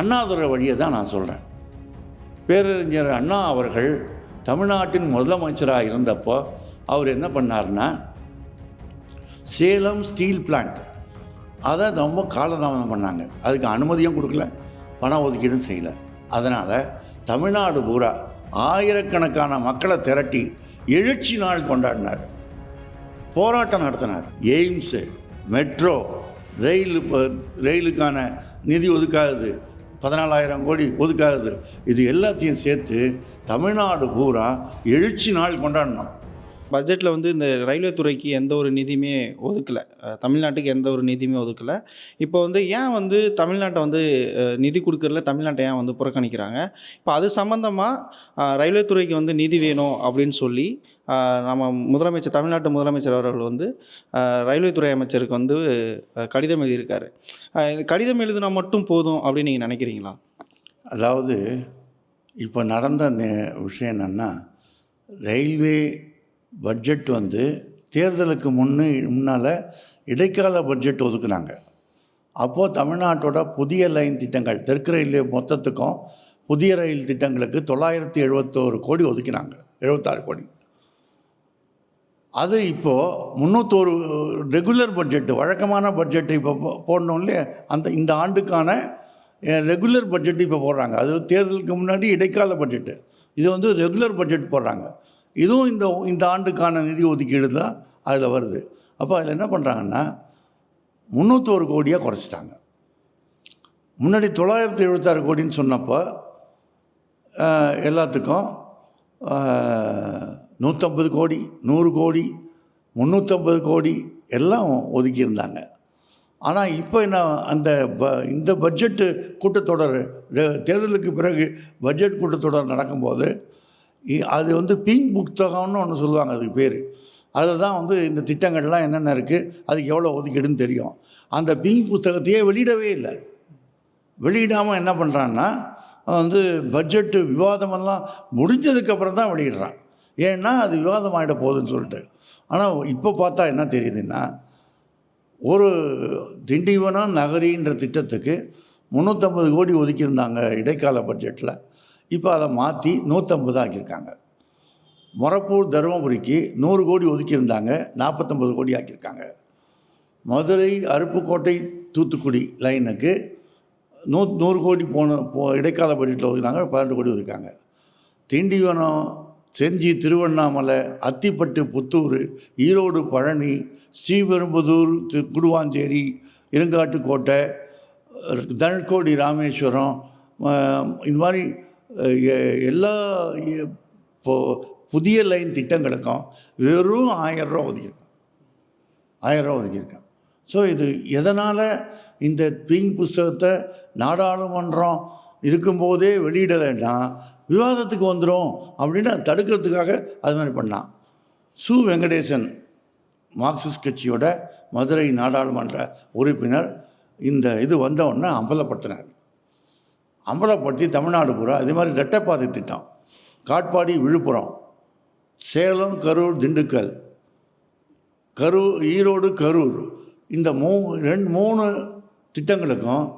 அண்ணாதுரை வழியை தான் நான் சொல்கிறேன் பேரறிஞர் அண்ணா அவர்கள் தமிழ்நாட்டின் முதலமைச்சராக இருந்தப்போ அவர் என்ன பண்ணார்னா சேலம் ஸ்டீல் பிளான்ட் அதை ரொம்ப காலதாமதம் பண்ணாங்க. அதுக்கு அனுமதியும் கொடுக்கல பண ஒதுக்கீடும் செய்யலை. அதனால் தமிழ்நாடு பூரா ஆயிரக்கணக்கான மக்களை திரட்டி எழுச்சி நாள் கொண்டாடினார். போராட்டம் நடத்தினார். எய்ம்ஸு மெட்ரோ ரயில் ரயிலுக்கான நிதி ஒதுக்காதது பதினாலாயிரம் கோடி ஒதுக்காதது. இது எல்லாத்தையும் சேர்த்து தமிழ்நாடு பூரா எழுச்சி நாள் கொண்டாடினோம் பட்ஜெட்டில் வந்து இந்த ரயில்வே துறைக்கு எந்த ஒரு நிதியுமே ஒதுக்கலை. தமிழ்நாட்டுக்கு எந்த ஒரு நிதியுமே ஒதுக்கலை. இப்போ வந்து ஏன் வந்து தமிழ்நாட்டை வந்து நிதி கொடுக்கறதுல தமிழ்நாட்டை ஏன் வந்து புறக்கணிக்கிறாங்க? இப்போ அது சம்மந்தமாக ரயில்வே துறைக்கு வந்து நிதி வேணும் அப்படின்னு சொல்லி நம்ம முதலமைச்சர் தமிழ்நாட்டு முதலமைச்சர் அவர்கள் வந்து ரயில்வே துறை அமைச்சருக்கு வந்து கடிதம் எழுதியிருக்காரு. கடிதம் எழுதினா மட்டும் போதும் அப்படின்னு நீங்கள் நினைக்கிறீங்களா? அதாவது இப்போ நடந்த நே- விஷயம் என்னென்னா ரயில்வே பட்ஜெட் வந்து தேர்தலுக்கு முன்னு முன்னால் இடைக்கால பட்ஜெட் ஒதுக்குனாங்க. அப்போது தமிழ்நாட்டோட புதிய லைன் திட்டங்கள் தெற்கு ரயில்வே மொத்தத்துக்கும் புதிய ரயில் திட்டங்களுக்கு தொள்ளாயிரத்தி எழுபத்தோரு கோடி ஒதுக்கினாங்க. எழுபத்தாறு கோடி. அது இப்போது முந்நூற்றோரு ரெகுலர் பட்ஜெட்டு வழக்கமான பட்ஜெட்டு இப்போ போடணும் இல்லையா? அந்த இந்த ஆண்டுக்கான ரெகுலர் பட்ஜெட் இப்போ போடுறாங்க. அது தேர்தலுக்கு முன்னாடி இடைக்கால பட்ஜெட்டு. இது வந்து ரெகுலர் பட்ஜெட் போடுறாங்க. இதுவும் இந்த இந்த ஆண்டுக்கான நிதி ஒதுக்கீடு தான் அதில் வருது. அப்போ அதில் என்ன பண்ணுறாங்கன்னா முந்நூற்றோரு கோடியாக குறைச்சிட்டாங்க. முன்னாடி தொள்ளாயிரத்தி எழுபத்தாறு கோடின்னு சொன்னப்போ எல்லாத்துக்கும் நூற்றம்பது கோடி நூறு கோடி முந்நூற்றம்பது கோடி எல்லாம் ஒதுக்கியிருந்தாங்க. ஆனால் இப்போ என்ன அந்த ப இந்த பட்ஜெட்டு கூட்டத்தொடர் தேர்தலுக்கு பிறகு பட்ஜெட் கூட்டத்தொடர் நடக்கும்போது அது வந்து பிங்க் புத்தகம்னு ஒன்று சொல்லுவாங்க அதுக்கு பேர். அதில் தான் வந்து இந்த திட்டங்கள்லாம் என்னென்ன இருக்குது அதுக்கு எவ்வளோ ஒதுக்கீடுன்னு தெரியும். அந்த பிங்க் புத்தகத்தையே வெளியிடவே இல்லை. வெளியிடாமல் என்ன பண்ணுறான்னா வந்து பட்ஜெட்டு விவாதமெல்லாம் முடிஞ்சதுக்கப்புறம் தான் வெளியிடுறான். ஏன்னா அது விவாதம் ஆகிட போகுதுன்னு சொல்லிட்டு. ஆனால் இப்போ பார்த்தா என்ன தெரியுதுன்னா ஒரு திண்டிவனம் நகரின்ற திட்டத்துக்கு முந்நூற்றம்பது கோடி ஒதுக்கியிருந்தாங்க இடைக்கால பட்ஜெட்டில் இப்போ அதை மாற்றி நூற்றம்பது ஆக்கியிருக்காங்க. மொரப்பூர் தருமபுரிக்கு நூறு கோடி ஒதுக்கியிருந்தாங்க நாற்பத்தொம்பது கோடி ஆக்கியிருக்காங்க. மதுரை அருப்புக்கோட்டை தூத்துக்குடி லைனுக்கு நூ நூறு கோடி போன போ இடைக்கால பட்ஜெட்டில் ஒதுக்கினாங்க பன்னெண்டு கோடி ஒதுக்காங்க திண்டிவனம் செஞ்சி திருவண்ணாமலை அத்திப்பட்டு புத்தூர் ஈரோடு பழனி ஸ்ரீபெரும்புதூர் தி- குடுவாஞ்சேரி இருங்காட்டுக்கோட்டை அஹ், தனுஷ்கோடி ராமேஸ்வரம் இந்த மாதிரி எல்லா புதிய லைன் திட்டங்களுக்கும் வெறும் ஆயிரம் ரூபா ஒதுக்கியிருக்காங்க ஆயிரம் ரூபா ஸோ இது எதனால் இந்த பிங் புஸ்தகத்தை நாடாளுமன்றம் இருக்கும்போதே வெளியிடலைன்னா விவாதத்துக்கு வந்துடும் அப்படின்னு தடுக்கிறதுக்காக அது மாதிரி பண்ணான். சு. வெங்கடேசன் மார்க்சிஸ்ட் கட்சியோட மதுரை நாடாளுமன்ற உறுப்பினர் இந்த இது வந்தவுடனே அம்பலப்படுத்தினார். அம்பலப்படுத்தி தமிழ்நாடு பூரா. அதே மாதிரி ரெட்டைப்பாதை திட்டம். காட்பாடி விழுப்புரம். சேலம் கரூர் திண்டுக்கல். கரூர் ஈரோடு கரூர். இந்த மூ ரெண்டு மூணு திட்டங்களுக்கும்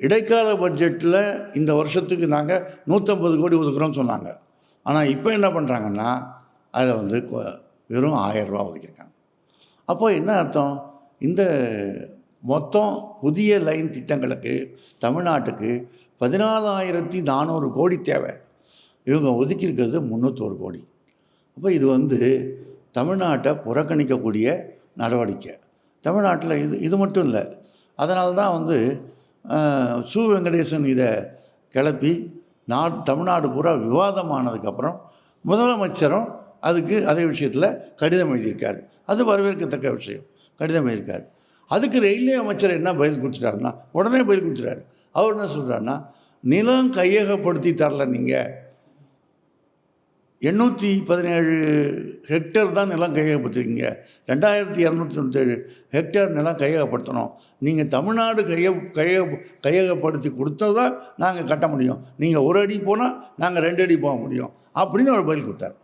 இடைக்கால பட்ஜெட்டில் இந்த வருஷத்துக்கு நாங்கள் நூற்றம்பது கோடி ஒதுக்குறோம்னு சொன்னாங்க. ஆனால் இப்போ என்ன பண்ணுறாங்கன்னா அதை வந்து கொ- வெறும் ஆயிரம் ரூபா ஒதுக்கியிருக்காங்க. அப்போ என்ன அர்த்தம்? இந்த மொத்தம் புதிய லைன் திட்டங்களுக்கு தமிழ்நாட்டுக்கு பதினாலாயிரத்தி நானூறு கோடி தேவை. இவங்க ஒதுக்கியிருக்கிறது முந்நூற்றோரு கோடி. அப்போ இது வந்து தமிழ்நாட்டை புறக்கணிக்கக்கூடிய நடவடிக்கை. தமிழ்நாட்டில் இது இது மட்டும் இல்லை. அதனால தான் வந்து சு. வெங்கடேசன் இதை கிளப்பி நா தமிழ்நாடு பூரா விவாதமானதுக்கப்புறம் முதலமைச்சரும் அதுக்கு அதே விஷயத்தில் கடிதம் எழுதியிருக்கார். அது வரவேற்கத்தக்க விஷயம். கடிதம் எழுதியிருக்கார். அதுக்கு ரயில்வே அமைச்சர் என்ன பதில் கொடுத்துட்டாருன்னா உடனே பதில் கொடுத்துட்டாரு. அவர் என்ன சொல்கிறாருன்னா நிலம் கையகப்படுத்தி தரல நீங்கள் எண்ணூற்றி பதினேழு ஹெக்டேர் தான் நிலம் கையகப்படுத்துறீங்க ரெண்டாயிரத்தி இரநூத்தி தொண்ணூத்தேழு ஹெக்டேர் நிலம் கையகப்படுத்தணும். நீங்கள் தமிழ்நாடு கைய கைய கையகப்படுத்தி கொடுத்தா நாங்கள் கட்ட முடியும். நீங்கள் ஒரு அடி போனால் நாங்கள் ரெண்டு அடி போக முடியும். அப்படின்னு ஒரு பதில் கொடுத்தார்.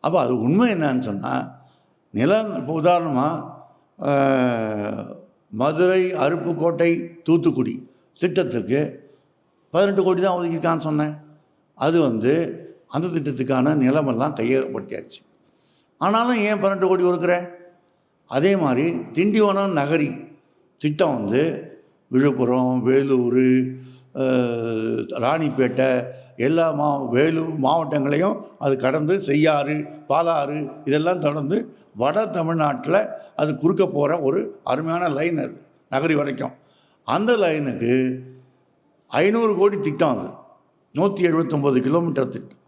அப்போ அது உண்மை என்னன்னு சொன்னால் நிலம் இப்போ உதாரணமாக மதுரை அருப்புக்கோட்டை தூத்துக்குடி திட்டத்துக்கு பதினெட்டு கோடி தான் ஒதுக்கியிருக்கான்னு சொன்னேன். அது வந்து அந்த திட்டத்துக்கான நிலமெல்லாம் கையகப்படுத்தியாச்சு. ஆனாலும் ஏன் பன்னெண்டு கோடி ஒதுக்குற? அதே மாதிரி திண்டிவனம் நகரி திட்டம் வந்து விழுப்புரம் வேலூர் ராணிப்பேட்டை எல்லா மா வேலூர் மாவட்டங்களையும் அது கடந்து செய்யாறு பாலாறு இதெல்லாம் தொடர்ந்து வட தமிழ்நாட்டில் அது குறுக்க போகிற ஒரு அருமையான லைன் அது நகரி வரைக்கும். அந்த லைனுக்கு ஐநூறு கோடி திட்டம் அது நூற்றி எழுபத்தொம்போது கிலோமீட்டர் திட்டம்.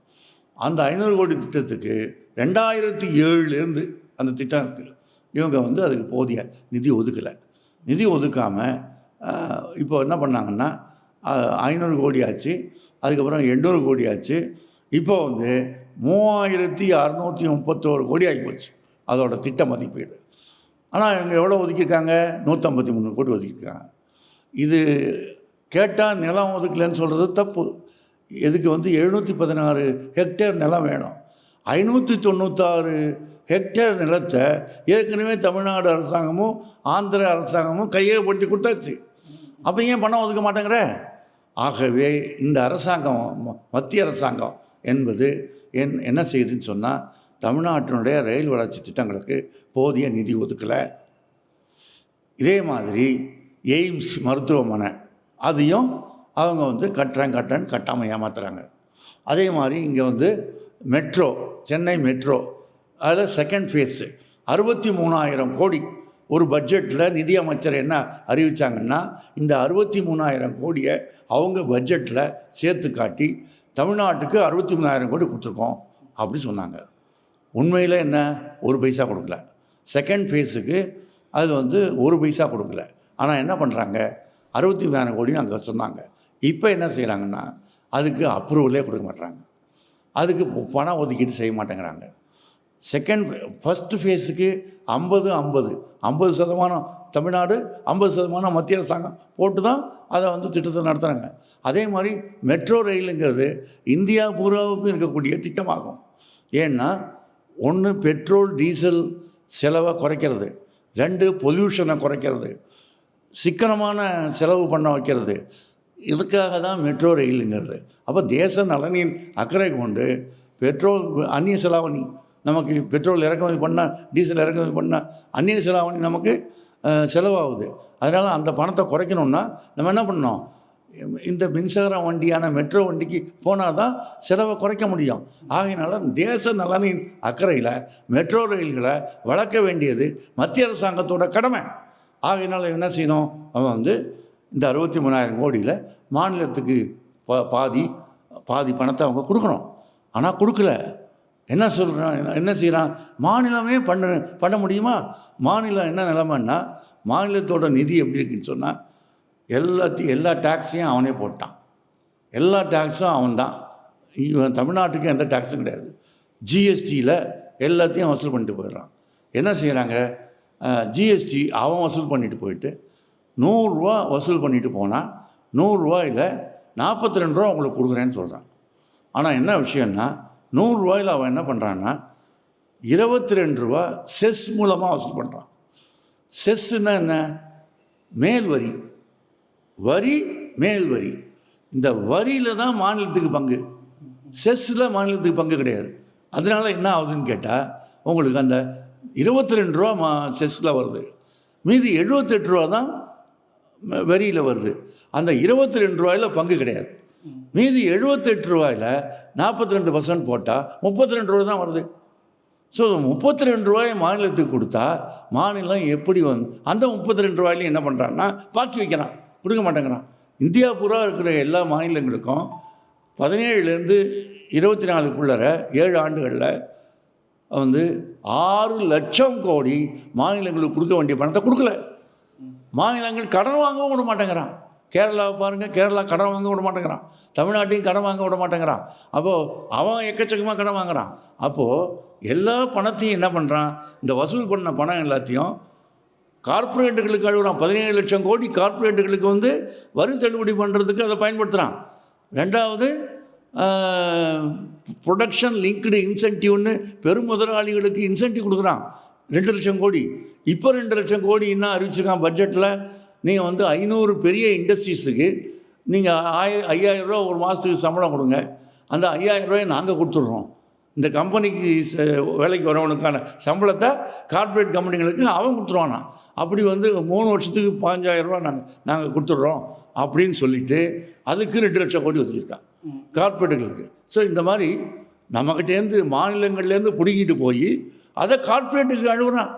அந்த ஐநூறு கோடி திட்டத்துக்கு ரெண்டாயிரத்தி ஏழுலேருந்து அந்த திட்டம் இருக்குது இவங்க வந்து அதுக்கு போதிய நிதி ஒதுக்கலை. நிதி ஒதுக்காமல் இப்போ என்ன பண்ணாங்கன்னா ஐநூறு கோடி ஆச்சு. அதுக்கப்புறம் எண்ணூறு கோடி ஆச்சு. இப்போ வந்து மூவாயிரத்தி அறநூற்றி முப்பத்தோரு கோடி ஆகிப்போச்சு அதோட திட்ட மதிப்பீடு. ஆனால் இவங்க எவ்வளோ ஒதுக்கியிருக்காங்க? நூற்றம்பத்தி மூணு கோடி ஒதுக்கியிருக்காங்க. இது கேட்டால் நிலம் ஒதுக்கலைன்னு சொல்கிறது தப்பு. இதுக்கு வந்து எழுநூற்றி பதினாறு ஹெக்டேர் நிலம் வேணும். ஐநூற்றி தொண்ணூத்தாறு ஹெக்டேர் நிலத்தை ஏற்கனவே தமிழ்நாடு அரசாங்கமும் ஆந்திர அரசாங்கமும் கையகப்படுத்தி கொடுத்தாச்சு. அப்போ ஏன் பணம் ஒதுக்க மாட்டேங்கிற? ஆகவே இந்த அரசாங்கம் ம- மத்திய அரசாங்கம் என்பது என் என்ன செய்யுதுன்னு சொன்னால் தமிழ்நாட்டினுடைய ரயில் வளர்ச்சி திட்டங்களுக்கு போதிய நிதி ஒதுக்கலை. இதே மாதிரி எய்ம்ஸ் மருத்துவமனை அதையும் அவங்க வந்து கட்டுறேன் கட்டன் கட்டாமல் ஏமாத்துறாங்க. அதே மாதிரி இங்கே வந்து மெட்ரோ சென்னை மெட்ரோ அதில் செகண்ட் ஃபேஸு அறுபத்தி மூணாயிரம் கோடி ஒரு பட்ஜெட்டில் நிதியமைச்சர் என்ன அறிவித்தாங்கன்னா இந்த அறுபத்தி மூணாயிரம் கோடியை அவங்க பட்ஜெட்டில் சேர்த்து காட்டி தமிழ்நாட்டுக்கு அறுபத்தி மூணாயிரம் கோடி கொடுத்துருக்கோம் அப்படி சொன்னாங்க. உண்மையில் என்ன? ஒரு பைசா கொடுக்கல. செகண்ட் ஃபேஸுக்கு அது வந்து ஒரு பைசா கொடுக்கல. ஆனால் என்ன பண்ணுறாங்க அறுபத்தி மூணாயிரம் கோடின்னு அங்கே சொன்னாங்க. இப்போ என்ன செய்கிறாங்கன்னா அதுக்கு அப்ரூவலே கொடுக்க மாட்டாங்க அதுக்கு பணம் ஒதுக்கீடு செய்ய மாட்டேங்கிறாங்க. செகண்ட் ஃபஸ்ட்டு ஃபேஸுக்கு ஐம்பது ஐம்பது. ஐம்பது சதமானம் தமிழ்நாடு ஐம்பது சதமானம் மத்திய அரசாங்கம் போட்டு தான் அதை வந்து திட்டத்தை நடத்துகிறாங்க அதே மாதிரி மெட்ரோ ரயிலுங்கிறது இந்தியா பூராவுக்கும் இருக்கக்கூடிய திட்டமாகும். ஏன்னா ஒன்று பெட்ரோல் டீசல் செலவை குறைக்கிறது. ரெண்டு பொல்யூஷனை குறைக்கிறது. சிக்கனமான செலவு பண்ண வைக்கிறது. இதுக்காக தான் மெட்ரோ ரயிலுங்கிறது. அப்போ தேச நலனின் அக்கறை கொண்டு பெட்ரோல் அந்நிய செலாவணி நமக்கு பெட்ரோல் இறக்குமதி பண்ணால் டீசல் இறக்குமதி பண்ணால் அந்நிய செலாவணி நமக்கு செலவாகுது. அதனால் அந்த பணத்தை குறைக்கணும்னா நம்ம என்ன பண்ணோம் இந்த மின்சார வண்டியான மெட்ரோ வண்டிக்கு போனால் தான் செலவை குறைக்க முடியும். ஆகையினால தேச நலனின் அக்கறையில் மெட்ரோ ரயில்களை வளர்க்க வேண்டியது மத்திய அரசாங்கத்தோட கடமை. ஆகையினால் என்ன செய்யணும் அவன் வந்து இந்த அறுபத்தி மூணாயிரம் கோடியில் மாநிலத்துக்கு பா பாதி பாதி பணத்தை அவங்க கொடுக்கணும். ஆனால் கொடுக்கல. என்ன சொல்கிறான் என்ன- என்ன செய்கிறான் மாநிலமே பண்ண பண்ண முடியுமா? மாநிலம் என்ன நிலைமைன்னா மாநிலத்தோட நிதி எப்படி இருக்குன்னு சொன்னால் எல்லாத்தையும் எல்லா டேக்ஸையும் அவனே போட்டான். எல்லா டேக்ஸும் அவன் தான். இவன் தமிழ்நாட்டுக்கு எந்த டேக்ஸும் கிடையாது. ஜிஎஸ்டியில் எல்லாத்தையும் வசூல் பண்ணிட்டு போயிடுறான். என்ன செய்கிறாங்க ஜிஎஸ்டி அவன் வசூல் பண்ணிட்டு போயிட்டு நூறுரூவா வசூல் பண்ணிட்டு போனால் நூறுரூவாயில் நாற்பத்தி ரெண்டு ரூபா உங்களுக்கு கொடுக்குறேன்னு சொல்கிறான் ஆனால் என்ன விஷயம்னா நூறுரூவாயில் அவன் என்ன பண்ணுறான்னா இருபத்தி ரெண்டு ரூபா செஸ் மூலமாக வசூல் பண்ணுறான் செஸ்ஸுன்னா என்ன? மேல் வரி. வரி மேல் வரி. இந்த வரியில் தான் மாநிலத்துக்கு பங்கு. செஸ்ஸில் மாநிலத்துக்கு பங்கு கிடையாது. அதனால என்ன ஆகுதுன்னு கேட்டால் உங்களுக்கு அந்த இருபத்தி ரெண்டு ரூபா மா செஸ்ஸில் வருது. மீதி எழுபத்தெட்டு ரூபா தான் வரியில் வருது. அந்த இருபத்தி ரெண்டு ரூபாயில் பங்கு கிடையாது. மீதி எழுபத்தெட்டு ரூபாயில் நாற்பத்தி ரெண்டு பர்சன்ட் போட்டால் முப்பத்தி ரெண்டு ரூபா தான் வருது. ஸோ முப்பத்தி ரெண்டு ரூபாயை மாநிலத்துக்கு கொடுத்தா மாநிலம் எப்படி வந்து அந்த முப்பத்தி ரெண்டு ரூபாயிலையும் என்ன பண்ணுறான்னா பாக்கி வைக்கிறான். கொடுக்க மாட்டேங்கிறான். இந்தியா பூரா இருக்கிற எல்லா மாநிலங்களுக்கும் பதினேழுலேருந்து இருபத்தி நாலுக்குள்ளற ஏழு ஆண்டுகளில் வந்து ஆறு லட்சம் கோடி மாநிலங்களுக்கு கொடுக்க வேண்டிய பணத்தை கொடுக்கல. மாநிலங்கள் கடன் வாங்கவும் விட மாட்டேங்கிறான். கேரளாவை பாருங்கள் கேரளா கடன் வாங்க விட மாட்டேங்கிறான். தமிழ்நாட்டையும் கடன் வாங்க விட மாட்டேங்கிறான். அப்போது அவன் எக்கச்சக்கமாக கடன் வாங்குறான். அப்போது எல்லா பணத்தையும் என்ன பண்ணுறான் இந்த வசூல் பண்ண பணம் எல்லாத்தையும் கார்ப்பரேட்டுகளுக்கு அழுகுறான். பதினேழு லட்சம் கோடி கார்ப்பரேட்டுகளுக்கு வந்து வரி தள்ளுபடி பண்ணுறதுக்கு அதை பயன்படுத்துகிறான் ரெண்டாவது ப்ரொடக்ஷன் லிங்க்டு இன்சென்டிவ்னு பெரும் முதலாளிகளுக்கு இன்சென்டிவ் கொடுக்குறான். ரெண்டு லட்சம் கோடி. இப்போ ரெண்டு லட்சம் கோடி என்ன அறிவிச்சிருக்கான் பட்ஜெட்டில் நீங்கள் வந்து ஐநூறு பெரிய இண்டஸ்ட்ரீஸுக்கு நீங்கள் ஆய ஐயாயிரம் ரூபா ஒரு மாதத்துக்கு சம்பளம் கொடுங்க. அந்த ஐயாயிரம் ரூபாயை நாங்கள் கொடுத்துட்றோம். இந்த கம்பெனிக்கு ச- வேலைக்கு வரவனுக்கான சம்பளத்தை கார்ப்பரேட் கம்பெனிகளுக்கு அவன் கொடுத்துருவானா? அப்படி வந்து மூணு வருஷத்துக்கு பாஞ்சாயிரம் ரூபா நாங்கள் நாங்கள் கொடுத்துட்றோம் அப்படின்னு சொல்லிட்டு அதுக்கு ரெண்டு லட்சம் கோடி ஒதுக்கியிருக்கான். கார்ப்பரேட்டுகளுக்கு ஸோ இந்த மாதிரி நம்மக்கிட்டேருந்து மாநிலங்கள்லேருந்து பிடுங்கிட்டு போய் அதை கார்ப்பரேட்டுக்கு அழுகுறான்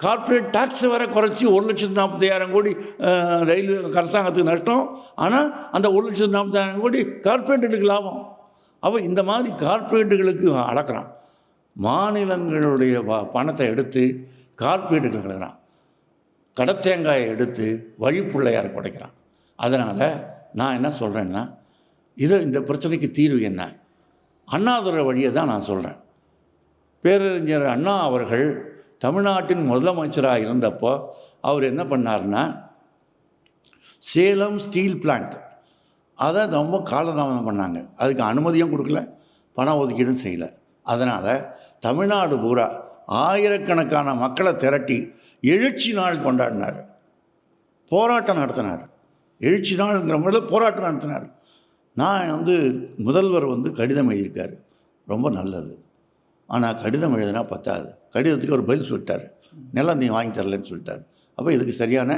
கார்ப்பரேட் டேக்ஸை வர குறைச்சி ஒரு லட்சத்து நாற்பத்தாயிரம் கோடி ரயில் ரயில்வே அரசாங்கத்துக்கு நஷ்டம். ஆனால் அந்த ஒரு லட்சத்து நாற்பத்தாயிரம் கோடி கார்ப்பரேட்டுக்கு லாபம். அப்போ இந்த மாதிரி கார்ப்பரேட்டுகளுக்கு அளக்கிறான் மாநிலங்களுடைய பணத்தை எடுத்து கார்ப்பரேட்டுகளுக்கு அழகிறான் கடத்தேங்காயை எடுத்து வழிப்பிள்ளையார் குடைக்கிறான் அதனால் நான் என்ன சொல்கிறேன்னா இது இந்த பிரச்சனைக்கு தீர்வு என்ன? அண்ணாதுரை வழியை தான் நான் சொல்கிறேன் பேரறிஞர் அண்ணா அவர்கள் தமிழ்நாட்டின் முதலமைச்சராக இருந்தப்போ அவர் என்ன பண்ணார்னா சேலம் ஸ்டீல் பிளான்ட் அதை ரொம்ப காலதாமதம் பண்ணாங்க. அதுக்கு அனுமதியும் கொடுக்கல பண ஒதுக்கீடும் செய்யலை. அதனால் தமிழ்நாடு பூரா ஆயிரக்கணக்கான மக்களை திரட்டி எழுச்சி நாள் கொண்டாடினார். போராட்டம் நடத்தினார். எழுச்சி நாளுங்கிற முறையில் போராட்டம் நடத்தினார். நான் வந்து முதல்வர் வந்து கடிதம் எழுதியிருக்கார். ரொம்ப நல்லது. ஆனால் கடிதம் எழுதினா பத்தாது. கடிதத்துக்கு ஒரு பதில் சொல்லிட்டார். நிலம் நீ வாங்கி தரலன்னு சொல்லிட்டார். அப்போ இதுக்கு சரியான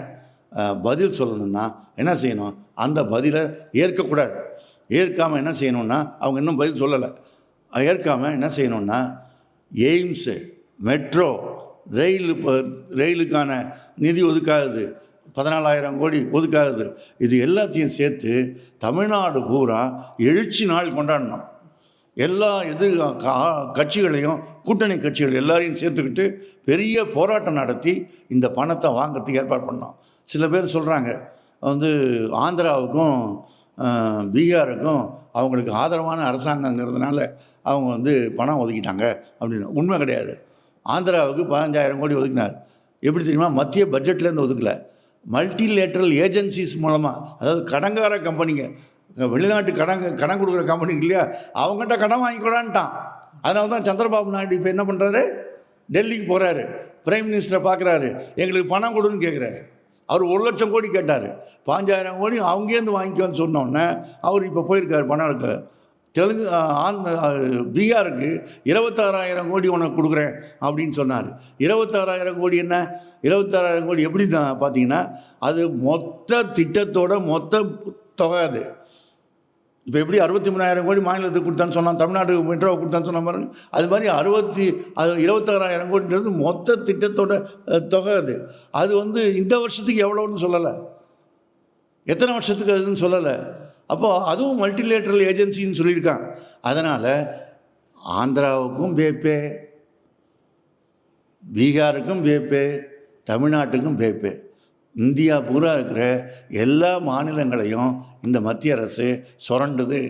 பதில் சொல்லணும்னா என்ன செய்யணும்? அந்த பதிலை ஏற்கக்கூடாது. ஏற்காமல் என்ன செய்யணும்னா அவங்க இன்னும் பதில் சொல்லலை. ஏற்காமல் என்ன செய்யணும்னா எய்ம்ஸு மெட்ரோ ரயில் இப்போ ரயிலுக்கான நிதி ஒதுக்காதது. பதினாலாயிரம் கோடி ஒதுக்காது இது எல்லாத்தையும் சேர்த்து தமிழ்நாடு பூரா எழுச்சி நாள் கொண்டாடணும். எல்லா எதிர் கா- கட்சிகளையும் கூட்டணி கட்சிகள் எல்லாரையும் சேர்த்துக்கிட்டு பெரிய போராட்டம் நடத்தி இந்த பணத்தை வாங்குறதுக்கு ஏற்பாடு பண்ணோம். சில பேர் சொல்கிறாங்க வந்து ஆந்திராவுக்கும் பீகாருக்கும் அவங்களுக்கு ஆதரவான அரசாங்கங்கிறதுனால அவங்க வந்து பணம் ஒதுக்கிட்டாங்க அப்படின்னு. உண்மை கிடையாது. ஆந்திராவுக்கு பதினஞ்சாயிரம் கோடி ஒதுக்கினார். எப்படி தெரியுமா? மத்திய பட்ஜெட்லேருந்து ஒதுக்கல. மல்டிலேட்ரல் ஏஜென்சிஸ் மூலமாக அதாவது கடங்கார கம்பெனிங்க வெளிநாட்டு கடன் கடன் கொடுக்குற கம்பெனிக்கு இல்லையா அவங்ககிட்ட கடன் வாங்கிக்கூடான்ட்டான். அதனால தான் சந்திரபாபு நாயுடு இப்போ என்ன பண்ணுறாரு டெல்லிக்கு போகிறாரு பிரைம் மினிஸ்டரை பார்க்குறாரு எங்களுக்கு பணம் கொடுன்னு கேட்குறாரு அவர் ஒரு லட்சம் கோடி கேட்டார். பாஞ்சாயிரம் கோடி அவங்கேருந்து வாங்கிக்கோன்னு சொன்னோன்னே அவர் இப்போ போயிருக்காரு பணம் எடுக்க. தெலுங்கு ஆந்த பீகாருக்கு இருபத்தாறாயிரம் கோடி உனக்கு கொடுக்குறேன் அப்படின்னு சொன்னார். இருபத்தாறாயிரம் கோடி என்ன? இருபத்தாறாயிரம் கோடி எப்படி தான் பார்த்தீங்கன்னா அது மொத்த திட்டத்தோட மொத்த தொகை அது. இப்போ எப்படி அறுபத்தி மூணாயிரம் கோடி மாநிலத்துக்கு கொடுத்தான்னு சொன்னான் தமிழ்நாட்டுக்கு மெட்ரோ கொடுத்தான்னு சொன்ன பாருங்க. அது மாதிரி அறுபத்தி அது இருபத்தாறாயிரம் கோடின்றது மொத்த திட்டத்தோட தொகை அது. அது வந்து இந்த வருஷத்துக்கு எவ்வளோன்னு சொல்லலை. எத்தனை வருஷத்துக்கு அதுன்னு சொல்லலை. அப்போது அதுவும் மல்டிலேட்ரல் ஏஜென்சின்னு சொல்லியிருக்கான் அதனால் ஆந்திராவுக்கும் பேப்பே பீகாருக்கும் பேப்பே தமிழ்நாட்டுக்கும் பேப்பே. இந்தியா பூரா இருக்கிற எல்லா மாநிலங்களையும் இந்த மத்திய அரசு சுரண்டுது.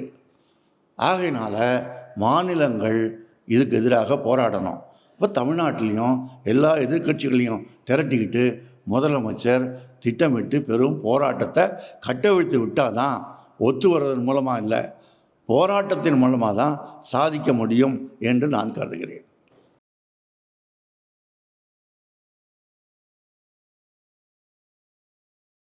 ஆகையினால் மாநிலங்கள் இதுக்கு எதிராக போராடணும். இப்போ தமிழ்நாட்டிலையும் எல்லா எதிர்க்கட்சிகளையும் திரட்டிக்கிட்டு முதலமைச்சர் திட்டமிட்டு பெரும் போராட்டத்தை கட்டவிழ்த்து விட்டால் தான் ஒத்து வர்றதன் மூலமாக இல்லை போராட்டத்தின் மூலமாக தான் சாதிக்க முடியும் என்று நான் கருதுகிறேன்.